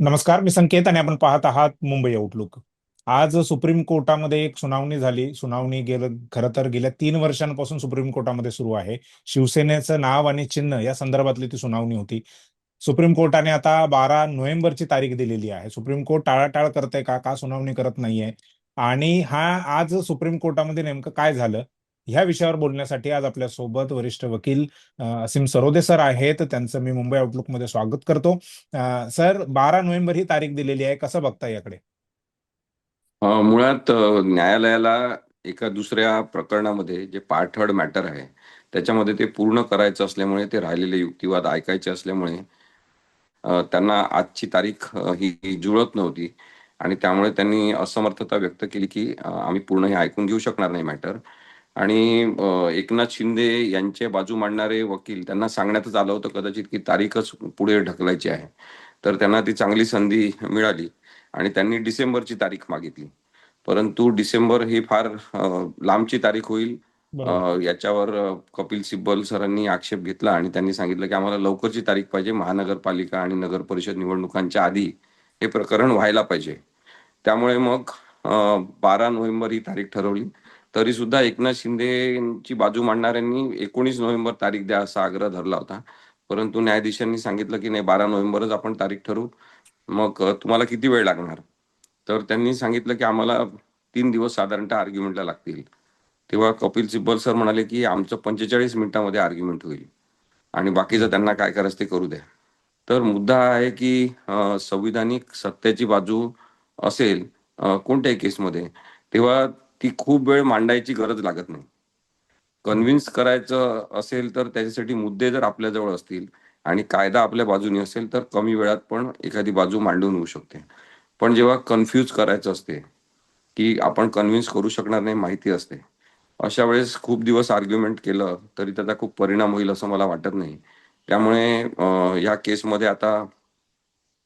नमस्कार मी संकेत आणि आपण पाहत आहात मुंबई आउटलुक आज सुप्रीम कोर्टामध्ये एक सुनावणी झाली. सुनावणी गेलं खरं तर गेल्या तीन वर्षांपासून सुप्रीम कोर्टामध्ये सुरू आहे. शिवसेनेचं नाव आणि चिन्ह या संदर्भातली ती सुनावणी होती. सुप्रीम कोर्टाने आता बारा नोव्हेंबरची तारीख दिलेली आहे. सुप्रीम कोर्ट टाळाटाळ करते का? का सुनावणी करत नाहीये? आणि हा आज सुप्रीम कोर्टामध्ये नेमकं काय झालं? ह्या विषयावर बोलण्यासाठी आज आपल्यासोबत वरिष्ठ वकील असीम सरोदे सर आहेत. त्यांचं मी मुंबई आउटलुकमध्ये स्वागत करतो. सर बारा नोव्हेंबर ही तारीख दिलेली आहे. कसं बघता याकडे? मुळात न्यायालयाला एका दुसऱ्या प्रकरणामध्ये जे पाठड मॅटर आहे त्याच्यामध्ये ते पूर्ण करायचं असल्यामुळे ते राहिलेले युक्तिवाद ऐकायचे असल्यामुळे त्यांना आजची तारीख ही जुळत नव्हती. आणि त्यामुळे त्यांनी असमर्थता व्यक्त केली की आम्ही पूर्ण हे ऐकून घेऊ शकणार नाही मॅटर आणि एकनाथ शिंदे यांचे बाजू मांडणारे वकील त्यांना सांगण्यातच आलं होतं कदाचित की तारीखच पुढे ढकलायची आहे. तर त्यांना ती चांगली संधी मिळाली आणि त्यांनी डिसेंबरची तारीख मागितली. परंतु डिसेंबर ही फार लांबची तारीख होईल. याच्यावर कपिल सिब्बल सरांनी आक्षेप घेतला आणि त्यांनी सांगितलं की आम्हाला लवकरची तारीख पाहिजे महानगरपालिका आणि नगर परिषद निवडणुकांच्या आधी हे प्रकरण व्हायला पाहिजे. त्यामुळे मग बारा नोव्हेंबर ही तारीख ठरवली. तरी सुद्धा एकनाथ शिंदेची बाजू मांडणाऱ्यांनी एकोणीस नोव्हेंबर तारीख द्या असा आग्रह धरला होता. परंतु न्यायाधीशांनी सांगितलं की नाही बारा नोव्हेंबरच आपण तारीख ठरवू. मग तुम्हाला किती वेळ लागणार? तर त्यांनी सांगितलं की आम्हाला तीन दिवस साधारणतः आर्ग्युमेंटला लागतील. तेव्हा कपिल सिब्बल सर म्हणाले की आमचं पंचेचाळीस मिनिटांमध्ये आर्ग्युमेंट होईल. आणि बाकीचं त्यांना काय करायचं ते करू द्या. तर मुद्दा आहे की संविधानिक सत्याची बाजू असेल कोणत्याही केसमध्ये तेव्हा ती खूप वेळ मांडायची गरज लागत नाही. कन्व्हिन्स करायचं असेल तर त्याच्यासाठी मुद्दे जर आपल्या जवळ असतील आणि कायदा आपल्या बाजूने असेल तर कमी वेळात पण एखादी बाजू मांडून होऊ शकते. पण जेव्हा कन्फ्यूज करायचं असते की आपण कन्व्हिन्स करू शकणार नाही माहिती असते. अशा वेळेस खूप दिवस आर्ग्युमेंट केलं तरी त्याचा खूप परिणाम होईल असं मला वाटत नाही. त्यामुळे या केसमध्ये आता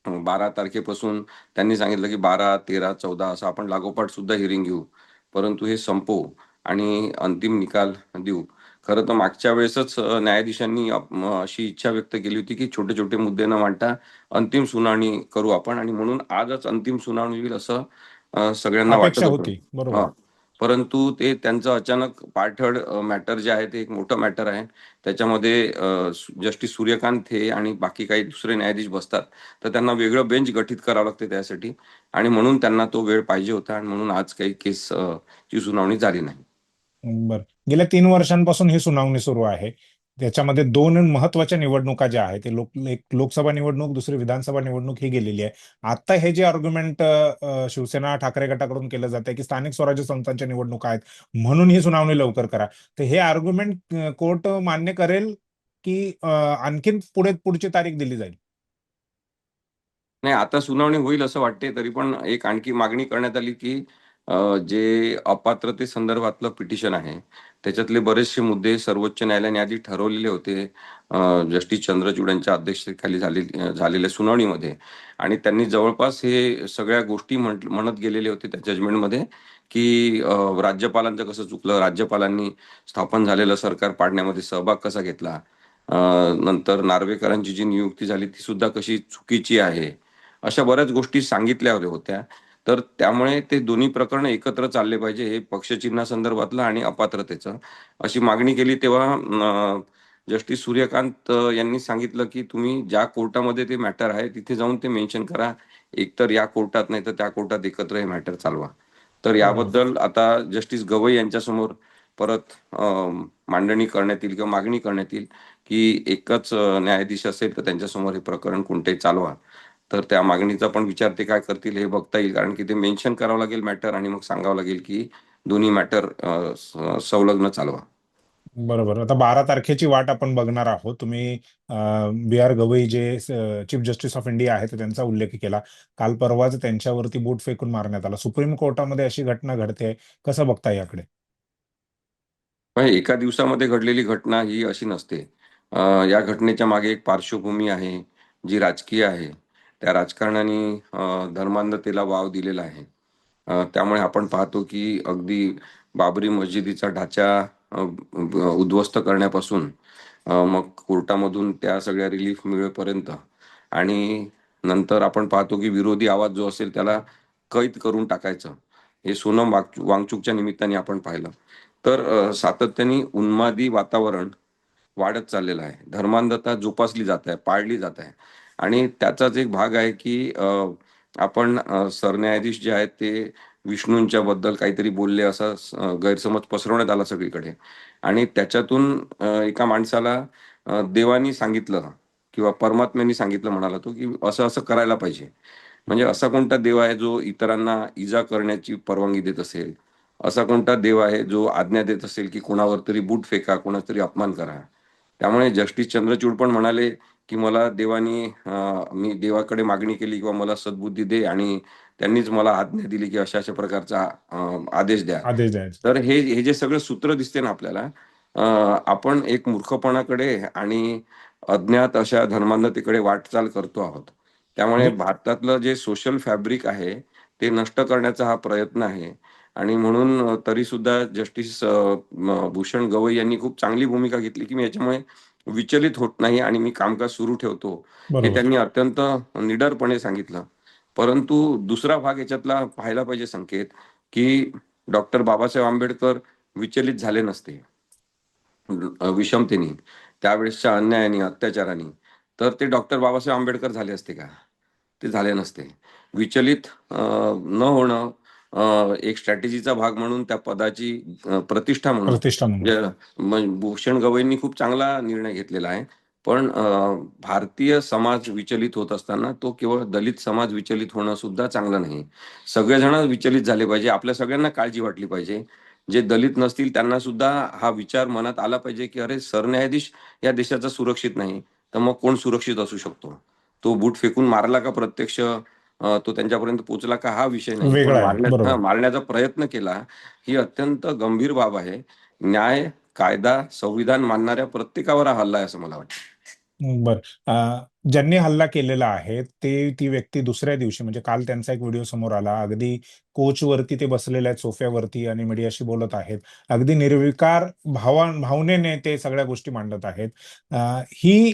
बारा तारखेपासून त्यांनी सांगितलं की बारा तेरा चौदा असं आपण लागोपाठ सुद्धा हिअरिंग घेऊ. परंतु हे संपवू आणि अंतिम निकाल देऊ. खरं तर मागच्या वेळेसच न्यायाधीशांनी अशी इच्छा व्यक्त केली होती की छोटे छोटे मुद्दे न मांडता अंतिम सुनावणी करू आपण आणि म्हणून आजच अंतिम सुनावणी होईल असं सगळ्यांना वाटत होती. बरोबर. परंतु ते त्यांचं अचानक पाठड मॅटर जे आहे ते एक मोठं मॅटर आहे. त्याच्यामध्ये जस्टिस सूर्यकांत हे आणि बाकी काही दुसरे न्यायाधीश बसतात. तर त्यांना वेगळं बेंच गठीत करावं लागते त्यासाठी. आणि म्हणून त्यांना तो वेळ पाहिजे होता आणि म्हणून आज काही केस ची सुनावणी झाली नाही. बर. गेल्या तीन वर्षांपासून ही सुनावणी सुरू आहे. त्याच्यामध्ये दोन महत्त्वाच्या निवडणुका ज्या आहेत ते लोक एक लोकसभा निवडणूक दुसरी विधानसभा निवडणूक ही गेलेली आहे. आता हे जे आर्ग्युमेंट शिवसेना ठाकरे गटाकडून केलं जाते की स्थानिक स्वराज्य संस्थांच्या निवडणुका आहेत म्हणून ही सुनावणी लवकर करा. तर हे आर्ग्युमेंट कोर्ट मान्य करेल की आणखीन पुढे पुढची तारीख दिली जाईल? नाही आता सुनावणी होईल असं वाटते तरी पण एक आणखी मागणी करण्यात आली की जे अपात्रते संदर्भातलं पिटिशन आहे त्याच्यातले बरेचसे मुद्दे सर्वोच्च न्यायालयाने आधी ठरवलेले होते. जस्टिस चंद्रचूड यांच्या अध्यक्षतेखाली झाले झालेल्या सुनावणीमध्ये. आणि त्यांनी जवळपास हे सगळ्या गोष्टी म्हणत गेलेले होते त्या जजमेंटमध्ये की राज्यपालांचं कसं चुकलं राज्यपालांनी स्थापन झालेलं सरकार पाडण्यामध्ये सहभाग कसा घेतला? नंतर नार्वेकरांची जी नियुक्ती झाली ती सुद्धा कशी चुकीची आहे? अशा बऱ्याच गोष्टी सांगितल्या होत्या. तर त्यामुळे ते दोन्ही प्रकरण एकत्र चालले पाहिजे हे पक्षचिन्हा संदर्भातलं आणि अपात्रतेचं. अशी मागणी केली तेव्हा जस्टिस सूर्यकांत यांनी सांगितलं की तुम्ही ज्या कोर्टामध्ये ते मॅटर आहे तिथे जाऊन ते मेन्शन करा. एकतर या कोर्टात नाही तर त्या कोर्टात एकत्र हे मॅटर चालवा. तर याबद्दल आता जस्टिस गवई यांच्यासमोर परत मांडणी करण्यात येईल किंवा मागणी करण्यात येईल की एकच न्यायाधीश असेल तर त्यांच्यासमोर हे प्रकरण कोणते चालवा. तर त्या मागणीचा पण विचार ते काय करतील हे बघता येईल. कारण की ते मेन्शन करावं लागेल मॅटर आणि मग सांगावं लागेल की दोन्ही मॅटर संलग्न चालवा. बरोबर. आता बारा तारखेची वाट आपण बघणार आहोत. तुम्ही बी आर गवई जे चीफ जस्टिस ऑफ इंडिया आहेत त्यांचा उल्लेख केला. काल परवाच त्यांच्यावरती बूट फेकून मारण्यात आला. सुप्रीम कोर्टामध्ये अशी घटना घडते. कसं बघता याकडे? एका दिवसामध्ये घडलेली घटना ही अशी नसते. या घटनेच्या मागे एक पार्श्वभूमी आहे जी राजकीय आहे. त्या राजकारणाने धर्मांधतेला वाव दिलेला आहे. त्यामुळे आपण पाहतो की अगदी बाबरी मस्जिदीचा ढाचा उद्ध्वस्त करण्यापासून मग कोर्टामधून त्या सगळ्या रिलीफ मिळेपर्यंत आणि नंतर आपण पाहतो की विरोधी आवाज जो असेल त्याला कैद करून टाकायचं. हे सोनम वाग वांगचूकच्या निमित्ताने आपण पाहिलं. तर सातत्याने उन्मादी वातावरण वाढत चाललेलं आहे. धर्मांधता जोपासली जात आहे पाळली जात आहे. आणि त्याचाच एक भाग आहे की आपण सरन्यायाधीश जे आहेत ते विष्णूंच्या बद्दल काहीतरी बोलले असा गैरसमज पसरवण्यात आला सगळीकडे. आणि त्याच्यातून एका माणसाला देवानी सांगितलं किंवा परमात्म्यानी सांगितलं म्हणाला तो की असं असं करायला पाहिजे. म्हणजे असा कोणता देव आहे जो इतरांना इजा करण्याची परवानगी देत असेल? असा कोणता देव आहे जो आज्ञा देत असेल की कोणावर तरी बूट फेका कोणाचा तरी अपमान करा? त्यामुळे जस्टिस चंद्रचूड पण म्हणाले की मला देवानी मी देवाकडे मागणी केली किंवा मला सद्बुद्धी दे आणि त्यांनीच मला आज्ञा दिली की अशा अशा प्रकारचा आदेश द्या. आदेश तर हे हे जे सगळं सूत्र दिसते ना आपल्याला आपण एक मूर्खपणाकडे आणि अज्ञात अशा धर्मांधतेकडे वाटचाल करतो आहोत. त्यामुळे म्हणजे भारतातलं जे सोशल फॅब्रिक आहे ते नष्ट करण्याचा हा प्रयत्न आहे. आणि म्हणून तरी सुद्धा जस्टिस भूषण गवई यांनी खूप चांगली भूमिका घेतली की मी याच्यामुळे विचलित होत नाही आणि मी कामकाज सुरू ठेवतो हे त्यांनी अत्यंत निडरपणे सांगितलं. परंतु दुसरा भाग याच्यातला पाहायला पाहिजे संकेत की डॉक्टर बाबासाहेब आंबेडकर विचलित झाले नसते. विषमतेने त्यावेळेसच्या अन्यायाने अत्याचाराने. तर ते डॉक्टर बाबासाहेब आंबेडकर झाले असते का? ते झाले नसते. विचलित न होणं एक स्ट्रॅटेजीचा भाग म्हणून त्या पदाची प्रतिष्ठा म्हणून. प्रतिष्ठा म्हणजे भूषण गवईंनी खूप चांगला निर्णय घेतलेला आहे. पण भारतीय समाज विचलित होत असताना तो केवळ दलित समाज विचलित होणं सुद्धा चांगलं नाही. सगळेजण विचलित झाले पाहिजे. आपल्या सगळ्यांना काळजी वाटली पाहिजे. जे दलित नसतील त्यांना सुद्धा हा विचार मनात आला पाहिजे की अरे सरन्यायाधीश या देशाचा सुरक्षित नाही. तर मग कोण सुरक्षित असू शकतो? तो बूट फेकून मारला का प्रत्यक्ष? तो त्यांच्यापर्यंत पोहोचला का हा विषय नाही. वेगळा पण आहे मारण्या बरोबर. मारण्याचा प्रयत्न केला ही अत्यंत गंभीर बाब आहे. न्याय कायदा संविधान मानणाऱ्या प्रत्येकावर हा हल्ला आहे असं मला वाटतं. बर. अं, ज्यांनी हल्ला केलेला आहे ते ती व्यक्ती दुसऱ्या दिवशी म्हणजे काल त्यांचा एक व्हिडिओ समोर आला अगदी कोचवरती ते बसलेले आहेत सोफ्यावरती आणि मीडियाशी बोलत आहेत. अगदी निर्विकार भावा भावनेने ते सगळ्या गोष्टी मांडत आहेत. अं, ही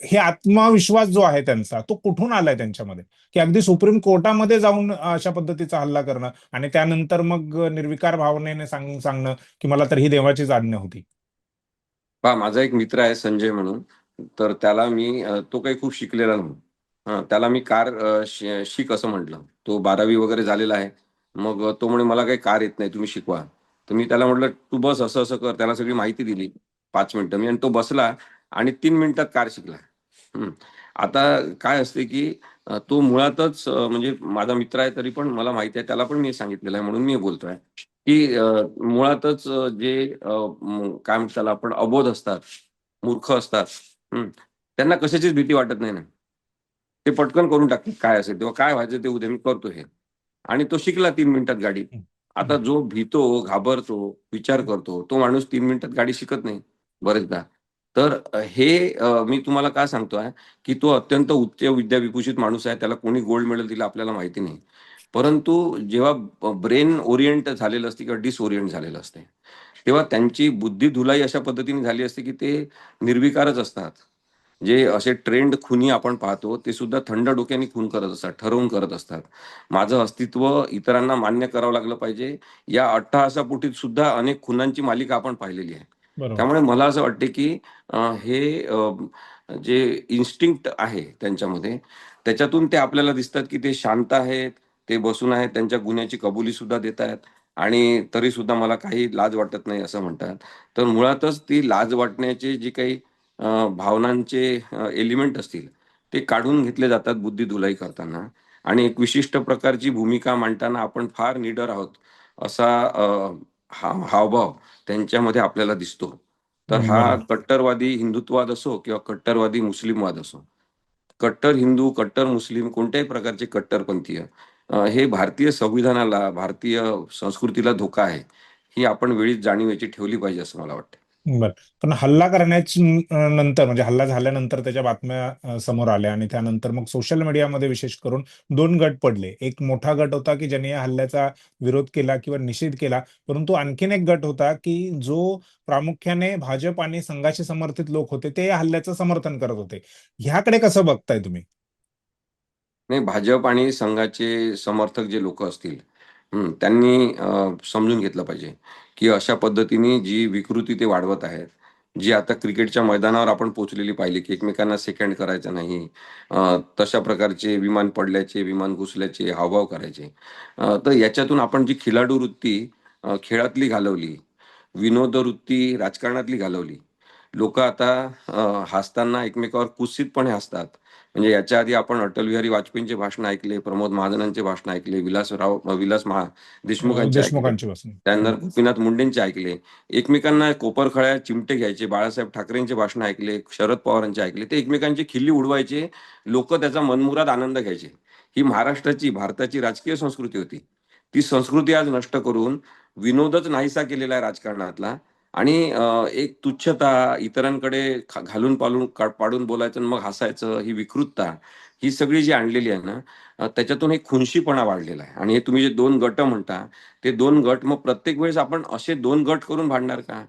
हे आत्मविश्वास जो आहे त्यांचा तो कुठून आलाय त्यांच्यामध्ये? की अगदी सुप्रीम कोर्टामध्ये जाऊन अशा पद्धतीचा हल्ला करणं आणि त्यानंतर मग निर्विकार भावनेने सांग सांगणं की मला तर ही देवाचीच आज्ञा होती. पा माझा एक मित्र आहे संजय म्हणून. तर त्याला मी तो काही खूप शिकलेला नाही. त्याला मी कार शिक असं म्हटलं. तो बारावी वगैरे झालेला आहे. मग तो म्हणे मला काही कार येत नाही तुम्ही शिकवा. तर मी त्याला म्हटलं तू बस असं असं कर. त्याला सगळी माहिती दिली पाच मिनिटं. मी आणि तो बसला. आणि तीन मिनिटात कार शिकला. आता काय असते की तो मुळातच म्हणजे माझा मित्र आहे तरी पण मला माहिती आहे त्याला पण मी सांगितलेलं आहे म्हणून मी बोलतोय. की मुळातच जे काय म्हणतात त्याला आपण अबोध असतात मूर्ख असतात त्यांना कशाचीच भीती वाटत नाही ना. ते पटकन करून टाकतात काय असेल तेव्हा काय व्हायचं ते उद्या मी करतो हे. आणि तो शिकला तीन मिनिटात गाडी. आता जो भीतो घाबरतो विचार करतो तो माणूस तीन मिनिटात गाडी शिकत नाही बरेचदा. तर हे मी तुम्हाला का सांगतोय की तो अत्यंत उच्च विद्याविभूषित माणूस आहे त्याला कोणी गोल्ड मेडल दिलं आपल्याला माहिती नाही. परंतु जेव्हा ब्रेन ओरिएंट झालेलं असते किंवा डिसओरिएंट झालेलं असते तेव्हा त्यांची बुद्धी धुलाई अशा पद्धतीने झाली असते की ते निर्विकारच असतात. जे असे ट्रेंड खुनी आपण पाहतो ते सुद्धा थंड डोक्याने खून करत असतात ठरवून करत असतात. माझं अस्तित्व इतरांना मान्य करावं लागलं पाहिजे. या अट्टहासापोटी सुद्धा अनेक खुनांची मालिका आपण पाहिलेली आहे. त्यामुळे मला असं वाटते की हे जे इन्स्टिंक्ट आहे त्यांच्यामध्ये त्याच्यातून ते आपल्याला दिसतात की ते शांत आहेत ते बसून आहेत त्यांच्या गुन्ह्याची कबुली सुद्धा देत आहेत आणि तरी सुद्धा मला काही लाज वाटत नाही असं म्हणतात. तर मुळातच ती लाज वाटण्याचे जी काही भावनांचे एलिमेंट असतील ते काढून घेतले जातात बुद्धी धुलाई करताना. आणि एक विशिष्ट प्रकारची भूमिका मांडताना आपण फार निडर आहोत असा हावभाव त्यांच्यामध्ये आपल्याला दिसतो. तर हा कट्टरवादी हिंदुत्ववाद असो किंवा कट्टरवादी मुस्लिमवाद असो कट्टर हिंदू कट्टर मुस्लिम कोणत्याही प्रकारचे कट्टरपंथीय हे भारतीय संविधानाला भारतीय संस्कृतीला धोका आहे ही आपण वेळीच जाणीव याची ठेवली पाहिजे असं मला वाटतं. बर. पण हल्ला करण्याची नंतर म्हणजे हल्ला झाल्यानंतर त्याच्या बातम्या समोर आल्या आणि त्यानंतर मग सोशल मीडियामध्ये विशेष करून दोन गट पडले. एक मोठा गट होता की ज्यांनी या हल्ल्याचा विरोध केला किंवा निषेध केला परंतु आणखीन एक गट होता की जो प्रामुख्याने भाजप आणि संघाशी समर्थित लोक होते ते या हल्ल्याचं समर्थन करत होते. ह्याकडे कसं बघताय तुम्ही? नाही भाजप आणि संघाचे समर्थक जे लोक असतील त्यांनी समजून घेतलं पाहिजे. की अशा पद्धतीने जी विकृती ते वाढवत आहेत जी आता क्रिकेटच्या मैदानावर आपण पोचलेली पाहिली की एकमेकांना सेकंड करायचं नाही तशा प्रकारचे विमान पडल्याचे विमान घुसल्याचे हावभाव करायचे. तर याच्यातून आपण जी खिलाडू वृत्ती खेळातली घालवली विनोद वृत्ती राजकारणातली घालवली लोक आता हसताना एकमेकावर कुत्सितपणे हसतात. म्हणजे याच्या आधी आपण अटल बिहारी वाजपेयींचे भाषण ऐकले प्रमोद महाजनांचे भाषण ऐकले विलासराव विलास महा देशमुखांचे त्यानंतर गोपीनाथ मुंडेंचे ऐकले एकमेकांना कोपरखळ्या चिमटे घ्यायचे बाळासाहेब ठाकरेंचे भाषण ऐकले शरद पवारांचे ऐकले ते एकमेकांची खिल्ली उडवायचे लोक त्याचा मनमुराद आनंद घ्यायचे. ही महाराष्ट्राची भारताची राजकीय संस्कृती होती. ती संस्कृती आज नष्ट करून विनोदच नाहीसा केलेला आहे राजकारणातला. आणि एक तुच्छता इतरांकडे घालून पालून पाडून बोलायचं आणि मग हसायचं ही विकृतता ही सगळी जी आणलेली आहे ना त्याच्यातून एक खुनशीपणा वाढलेला आहे. आणि हे तुम्ही जे दोन गट म्हणता ते दोन गट मग प्रत्येक वेळेस आपण असे दोन गट करून भांडणार का?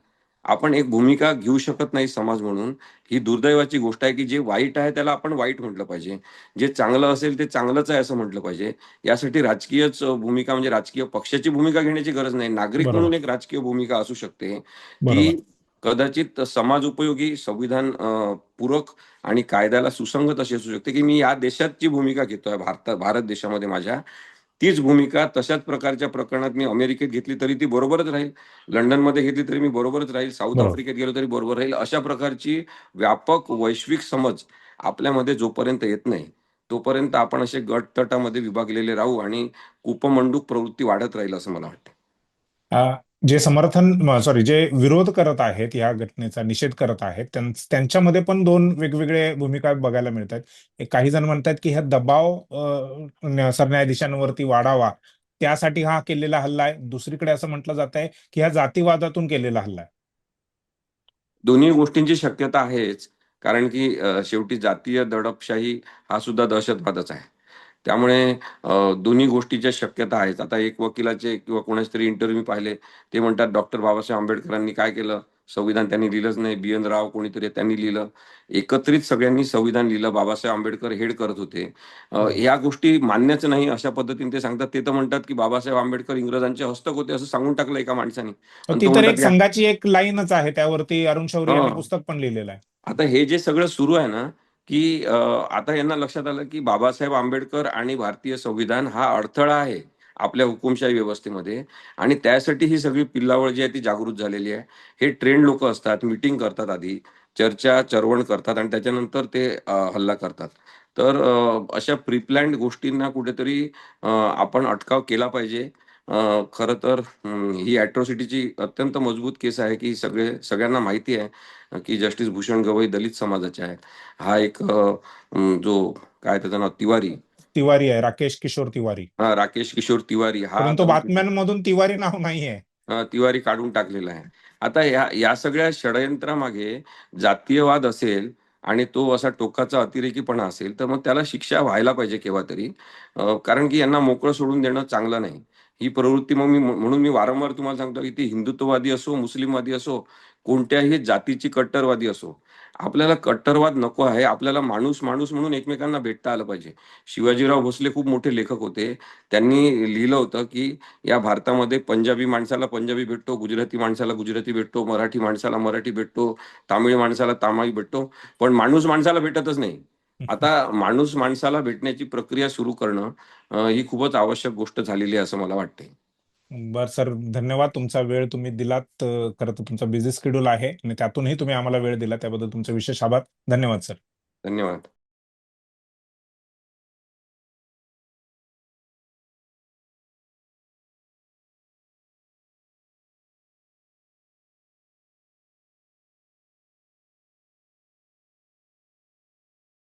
आपण एक भूमिका घेऊ शकत नाही समाज म्हणून. ही दुर्दैवाची गोष्ट आहे की जे वाईट आहे त्याला आपण वाईट म्हटलं पाहिजे. जे चांगलं असेल ते चांगलंच आहे असं म्हटलं पाहिजे. यासाठी राजकीयच भूमिका म्हणजे राजकीय पक्षाची भूमिका घेण्याची गरज नाही. नागरिक. म्हणून एक राजकीय भूमिका असू शकते. की कदाचित समाज उपयोगी संविधान पूरक आणि कायद्याला सुसंगत अशी असू शकते की मी या देशाची भूमिका घेतोय. भारतात भारत देशामध्ये माझ्या. तीच भूमिका तशाच प्रकारच्या प्रकरणात मी अमेरिकेत घेतली तरी ती बरोबरच राहील. लंडनमध्ये घेतली तरी मी बरोबरच राहील. साऊथ. आफ्रिकेत गेलो तरी बरोबर राहील. अशा प्रकारची व्यापक वैश्विक समज आपल्यामध्ये जोपर्यंत येत नाही तोपर्यंत आपण असे गटतटामध्ये विभागलेले राहू आणि उपमंडूक प्रवृत्ती वाढत राहील असं मला वाटतं. जे समर्थन सॉरी जे विरोध करत आहेत या घटनेचा निषेध करत आहेत त्यांच्यामध्ये पण दोन वेगवेगळे भूमिका बघायला मिळतात. काही जण म्हणतात की हा दबाव सरन्यायाधीशांवरती वाढावा त्यासाठी हा केलेला हल्ला आहे. दुसरीकडे असं म्हटलं जात आहे की ह्या जातीवादातून केलेला हल्ला आहे. दोन्ही गोष्टींची शक्यता आहेच कारण की शेवटी जातीय दडपशाही हा सुद्धा दहशतवादच आहे. त्यामुळे दोन्ही गोष्टीच्या शक्यता आहेत आता एक वकिलाचे किंवा कोणाचे तरी इंटरव्ह्यू पाहिले ते म्हणतात डॉक्टर बाबासाहेब आंबेडकरांनी काय केलं? संविधान त्यांनी लिहिलंच नाही. बी एन राव कोणीतरी त्यांनी लिहिलं. एकत्रित सगळ्यांनी संविधान लिहिलं. बाबासाहेब आंबेडकर हेड करत होते. या गोष्टी मान्यच नाही अशा पद्धतीने ते सांगतात. ते तर म्हणतात की बाबासाहेब आंबेडकर इंग्रजांचे हस्तक होते असं सांगून टाकलं एका माणसाने. संघाची एक लाईनच आहे. त्यावरती अरुण शौरी. पुस्तक पण लिहिलेलं आहे. आता हे जे सगळं सुरू आहे ना की आता यांना लक्षात आलं की बाबासाहेब आंबेडकर आणि भारतीय संविधान हा अडथळा आहे आपल्या हुकुमशाही व्यवस्थेमध्ये. आणि त्यासाठी ही सगळी पिल्लावळ जी आहे ती जागृत झालेली आहे. हे ट्रेंड लोक असतात मिटिंग करतात आधी चर्चा चरवण करतात आणि त्याच्यानंतर ते हल्ला करतात. तर अशा प्रिप्लॅन्ड गोष्टींना कुठेतरी आपण अटकाव केला पाहिजे. खरं तर हं, अॅट्रॉसिटीची अत्यंत मजबूत केस आहे की सगळे सगळ्यांना माहिती आहे की जस्टिस भूषण गवई दलित समाजाचे आहेत. हा एक जो काय त्याचं नाव तिवारी. तिवारी आहे राकेश किशोर तिवारी. हा राकेश किशोर तिवारी. हा बातम्यांमधून तिवारी नाव नाही आहे. अ, तिवारी काढून टाकलेला आहे. आता या या सगळ्या षडयंत्रामागे जातीयवाद असेल आणि तो असा टोकाचा अतिरेकीपणा असेल तर मग त्याला शिक्षा व्हायला पाहिजे केव्हा तरी कारण की यांना मोकळं सोडून देणं चांगलं नाही. ही प्रवृत्ती मग मी म्हणून मी वारंवार तुम्हाला सांगतो की ती हिंदुत्ववादी असो मुस्लिमवादी असो कोणत्याही जातीची कट्टरवादी असो आपल्याला कट्टरवाद नको आहे. आपल्याला माणूस माणूस म्हणून एकमेकांना भेटता आलं पाहिजे. शिवाजीराव भोसले खूप मोठे लेखक होते. त्यांनी लिहिलं होतं की या भारतामध्ये पंजाबी माणसाला पंजाबी भेटतो गुजराती माणसाला गुजराती भेटतो मराठी माणसाला मराठी भेटतो तामिळ माणसाला तामिळ भेटतो पण माणूस माणसाला भेटतच नाही. आता माणूस माणसाला भेटण्याची प्रक्रिया सुरू करणं ही खूपच आवश्यक गोष्ट झालेली आहे असं मला वाटते बर सर धन्यवाद. तुमचा वेळ तुम्ही दिलात खरं तर तुमचा बिझी शेड्यूल आहे आणि त्यातूनही तुम्ही आम्हाला वेळ दिला त्याबद्दल तुमचे विशेष आभार. धन्यवाद सर. धन्यवाद.